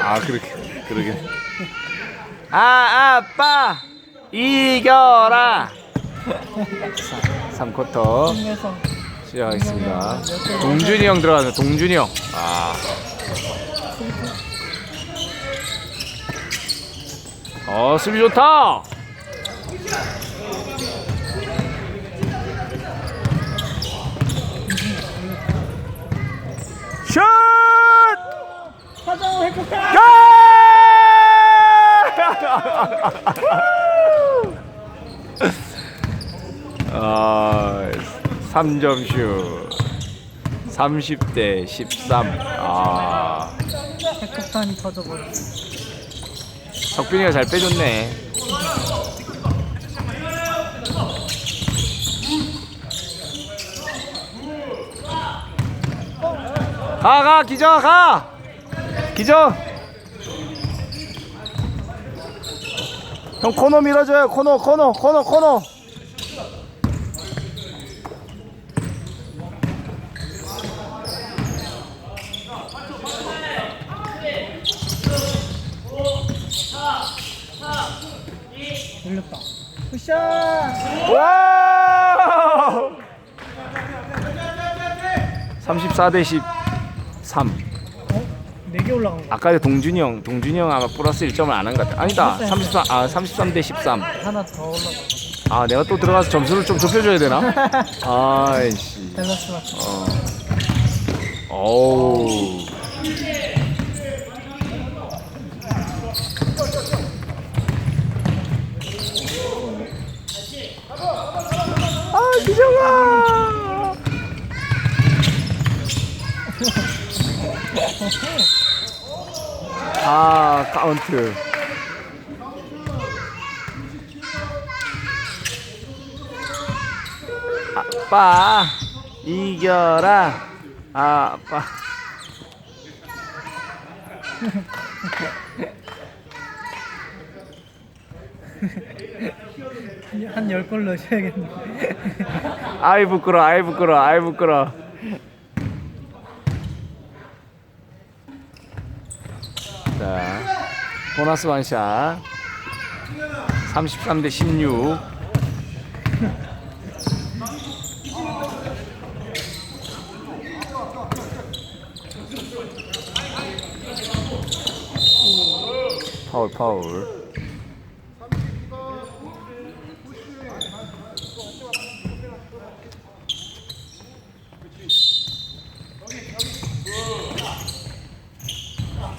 아 그렇게 그러게. 아 아빠 이겨라. 3쿼터 팀에서 시작하겠습니다. 동준이 형 들어가서 동준이 형. 아. 어 수비 좋다. 슛! 사장 행복해. 아, 3점 슛. 30대 13. 아, 핵폭탄이 터져버렸어. 석빈이가 잘 빼줬네. 가, 가, 기정, 가! 기정! 형 코너 밀어줘요, 코너, 코너, 코너, 코너! 열렸다. 굿샷. 와우! 34 대 13. 어? 4개 올라간 거. 아까 동준이 형, 동준이 형 아마 플러스 1점을 안 한 것 같아. 아니다. 33, 아, 33 대 13. 하나 더 올라간 거. 아, 내가 또 들어가서 점수를 좀 좁혀줘야 되나? 아이씨. 밸런스 맞춰. 어. 어우. 아, 기정아! 아, 카운트. 아빠, 이겨라. 아빠. 한 10골 넣으셔야겠네. 아이 부끄러, 아이 부끄러, 아이 부끄러. 자, 보너스 원샷. 33 대 16. 파울, 파울.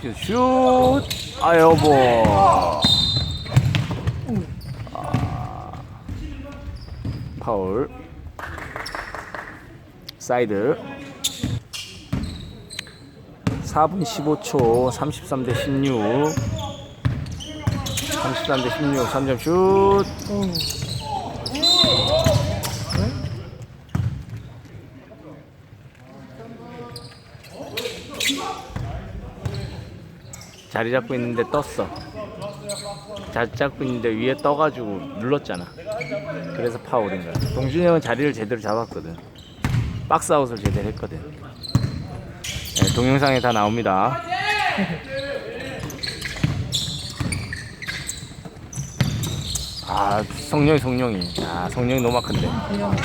슛! 아 여보. 아, 파울. 사이드. 4분 15초 33 대 16. 33 대 16 3점 슛. 자리 잡고 있는데 떴어. 자리 잡고 있는데 위에 떠가지고 눌렀잖아. 그래서 파울인 거야. 동준이 형은 자리를 제대로 잡았거든. 박스 아웃을 제대로 했거든. 네, 동영상에 다 나옵니다. 아, 성룡이 성룡이. 아, 성룡이 너무 큰데. 와.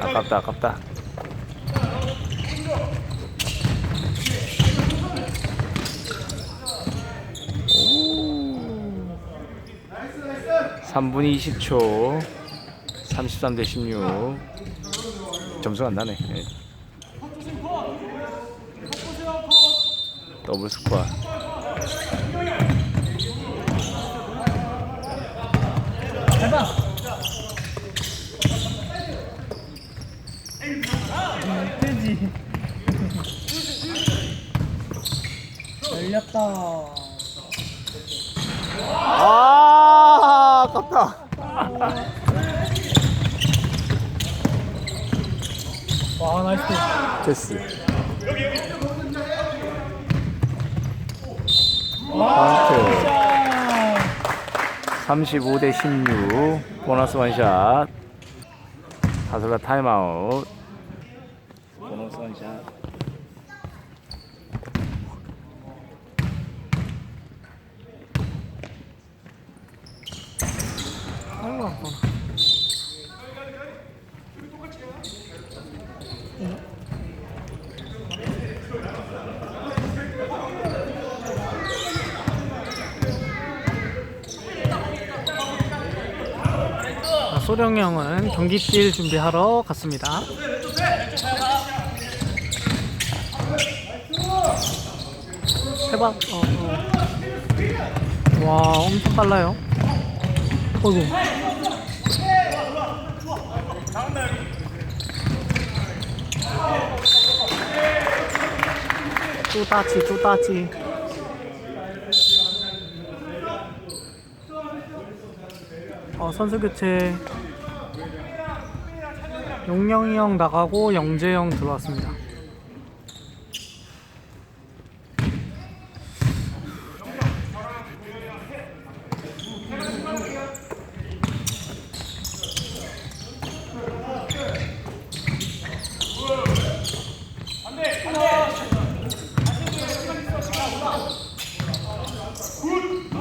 아깝다, 아깝다. 삼분 20초 33 대 16 점수가 안 나네 예. 더블 스코어 해봐. 열렸다. 아 아깝다 와 나이스. 됐어 와. 카운트 샷. 35대 16 보너스 원샷 다솔라 타임아웃 번호 선샷. 아이고 아파. 아, 소령 형은 경기뛸 준비하러 갔습니다. 해봐. 어, 어. 와, 엄청 빨라요. 어이구. 쪼다치, 쪼다치. 어, 선수 교체. 용영이 형 나가고 영재 형 들어왔습니다.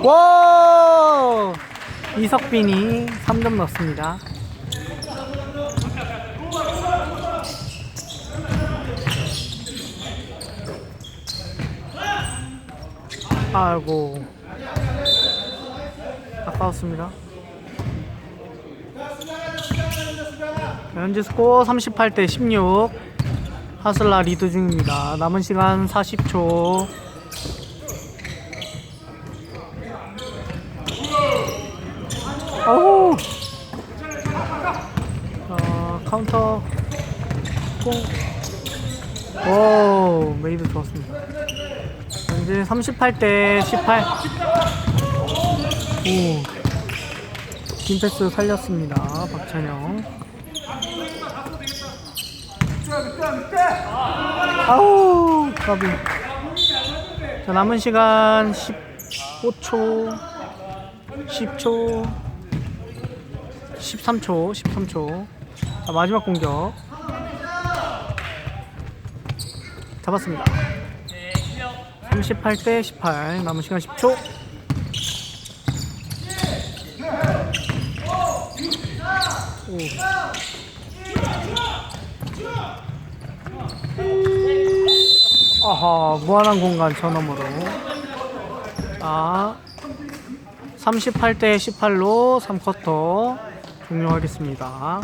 와! 이석빈이 3점 넣습니다. 아이고. 아까웠습니다. 현재 스코어 38대 16. 하슬라 리드 중입니다. 남은 시간 40초. 아우. 어, 카운터. 공. 오, 메이드 좋았습니다. 이제 38대 18. 오. 긴 패스 살렸습니다. 박찬영. 아우, 까비. 자, 남은 시간 15초. 10초. 13초, 13초. 자, 마지막 공격. 잡았습니다. 38대 18. 남은 시간 10초. 오. 아하, 무한한 공간 저 너머로. 자, 38대 18로 3쿼터 종료하겠습니다.